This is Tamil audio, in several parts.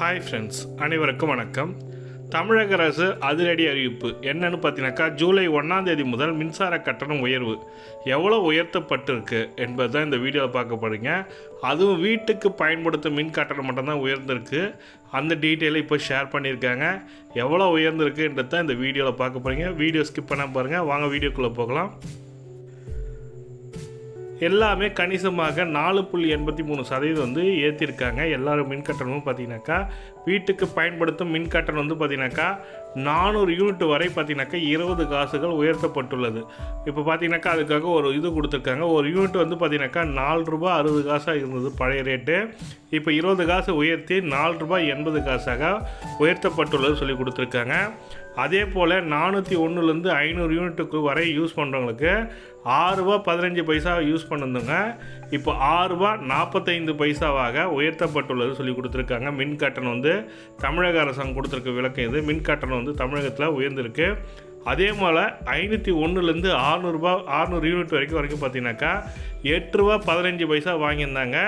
ஹாய் ஃப்ரெண்ட்ஸ் அனைவருக்கும் வணக்கம். தமிழக அரசு அதிரடி அறிவிப்பு. என்னன்னு பார்த்தீங்கன்னாக்கா ஜூலை ஒன்றாம் தேதி முதல் மின்சார கட்டணம் உயர்வு. எவ்வளோ உயர்த்தப்பட்டிருக்கு என்பது தான் இந்த வீடியோவில் பார்க்க போகிறீங்க அதுவும் வீட்டுக்கு பயன்படுத்தும் மின் கட்டணம் மட்டும்தான் உயர்ந்திருக்கு. அந்த டீட்டெயிலை இப்போ ஷேர் பண்ணியிருக்காங்க. எவ்வளோ உயர்ந்திருக்குன்றது தான் இந்த வீடியோவில் பார்க்க போகிறீங்க வீடியோ ஸ்கிப் பண்ண பாருங்கள் வாங்க வீடியோக்குள்ளே போகலாம். எல்லாமே கணிசமாக நாலு புள்ளி எண்பத்தி மூணு சதவீதம் வந்து ஏற்றிருக்காங்க எல்லாரும் மின் கட்டணமும் பார்த்தீங்கன்னாக்கா வீட்டுக்கு பயன்படுத்தும் மின் கட்டணம் வந்து பார்த்தீங்கன்னாக்கா நானூறு யூனிட் வரை பார்த்தீங்கன்னாக்கா இருபது காசுகள் உயர்த்தப்பட்டுள்ளது. இப்போ பார்த்தீங்கன்னாக்கா அதுக்காக ஒரு இது கொடுத்துருக்காங்க. ஒரு யூனிட் வந்து பார்த்தீங்கன்னாக்கா நாலு ரூபாய் அறுபது காசாக இருந்தது பழைய ரேட்டு. இப்போ இருபது காசு உயர்த்தி நாலு ரூபாய் எண்பது காசாக உயர்த்தப்பட்டுள்ளது சொல்லி கொடுத்துருக்காங்க. அதே போல் நானூற்றி ஒன்றுலேருந்து ஐநூறு யூனிட்டுக்கு வரை யூஸ் பண்ணுறவங்களுக்கு ஆறுரூபா பதினஞ்சு பைசா யூஸ் பண்ணுதுங்க இப்போ ஆறுரூபா நாற்பத்தைந்து பைசாவாக உயர்த்தப்பட்டுள்ளது சொல்லி கொடுத்துருக்காங்க. மின் கட்டணம் வந்து தமிழக அரசாங்கம் கொடுத்துருக்க விளக்கம் இது. மின் கட்டணம் வந்து தமிழகத்தில் உயர்ந்திருக்கு. அதே போல் ஐநூற்றி ஒன்றுலேருந்து ஆறுநூறுபா ஆறுநூறு யூனிட் வரைக்கும் வரைக்கும் பார்த்தீங்கன்னாக்கா எட்டுரூபா பதினஞ்சு பைசா வாங்கியிருந்தாங்க.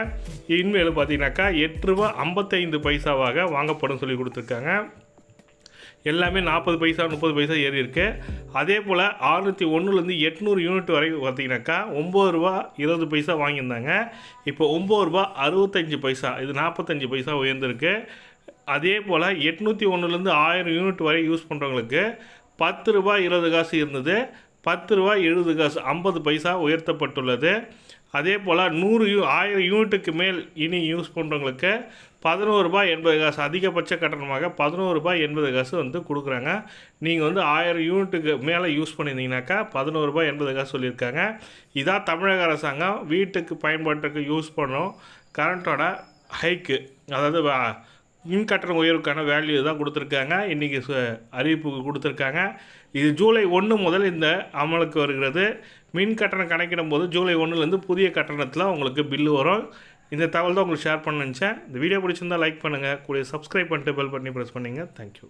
இனிமேல் பார்த்தீங்கன்னாக்கா எட்டு ரூபா ஐம்பத்தைந்து பைசாவாக வாங்கப்படும் சொல்லி கொடுத்துருக்காங்க. எல்லாமே நாற்பது பைசா முப்பது பைசா ஏறி இருக்கு. அதே போல் ஆறுநூற்றி ஒன்றுலேருந்து எட்நூறு யூனிட் வரைக்கும் பார்த்தீங்கன்னாக்கா ஒம்பது ரூபா இருபது பைசா வாங்கியிருந்தாங்க. இப்போ ஒம்பது ரூபா அறுபத்தஞ்சு பைசா இது நாற்பத்தஞ்சு பைசா உயர்ந்திருக்கு. அதே போல் எட்நூற்றி ஒன்றுலேருந்து ஆயிரம் யூனிட் வரை யூஸ் பண்ணுறவங்களுக்கு பத்து ரூபா இருபது காசு இருந்தது. பத்து ரூபா எழுபது காசு ஐம்பது பைசா உயர்த்தப்பட்டுள்ளது. அதே போல் நூறு யூ ஆயிரம் யூனிட்டுக்கு மேல் இனி யூஸ் பண்ணுறவங்களுக்கு பதினோரு ரூபாய் எண்பது காசு அதிகபட்ச கட்டணமாக பதினோரு ரூபாய் எண்பது காசு வந்து கொடுக்குறாங்க. நீங்கள் வந்து ஆயிரம் யூனிட்டுக்கு மேலே யூஸ் பண்ணியிருந்தீங்கனாக்கா பதினோரு ரூபாய் எண்பது காசு சொல்லியிருக்காங்க. இதான் தமிழக அரசாங்கம் வீட்டுக்கு பயன்பாட்டுக்கு யூஸ் பண்ணோம் கரண்ட்டோட ஹைக்கு அதாவது வ- மின் கட்டண உயர்வுக்கான வேல்யூ தான் கொடுத்துருக்காங்க. இன்றைக்கி அறிவிப்பு கொடுத்துருக்காங்க. இது ஜூலை ஒன்று முதல் இந்த அமலுக்கு வருகிறது. மின் கட்டணம் கணக்கிடும் போது ஜூலை ஒன்றுலேருந்து புதிய கட்டணத்தில் உங்களுக்கு பில்லு வரும். இந்த தகவல் தான் உங்களுக்கு ஷேர் பண்ண நினச்சேன். இந்த வீடியோ பிடிச்சிருந்தா லைக் பண்ணுங்கள் கூட சப்ஸ்கிரைப் பண்ணிட்டு பெல் பண்ணி ப்ரெஸ் பண்ணிங்க. தேங்க்யூ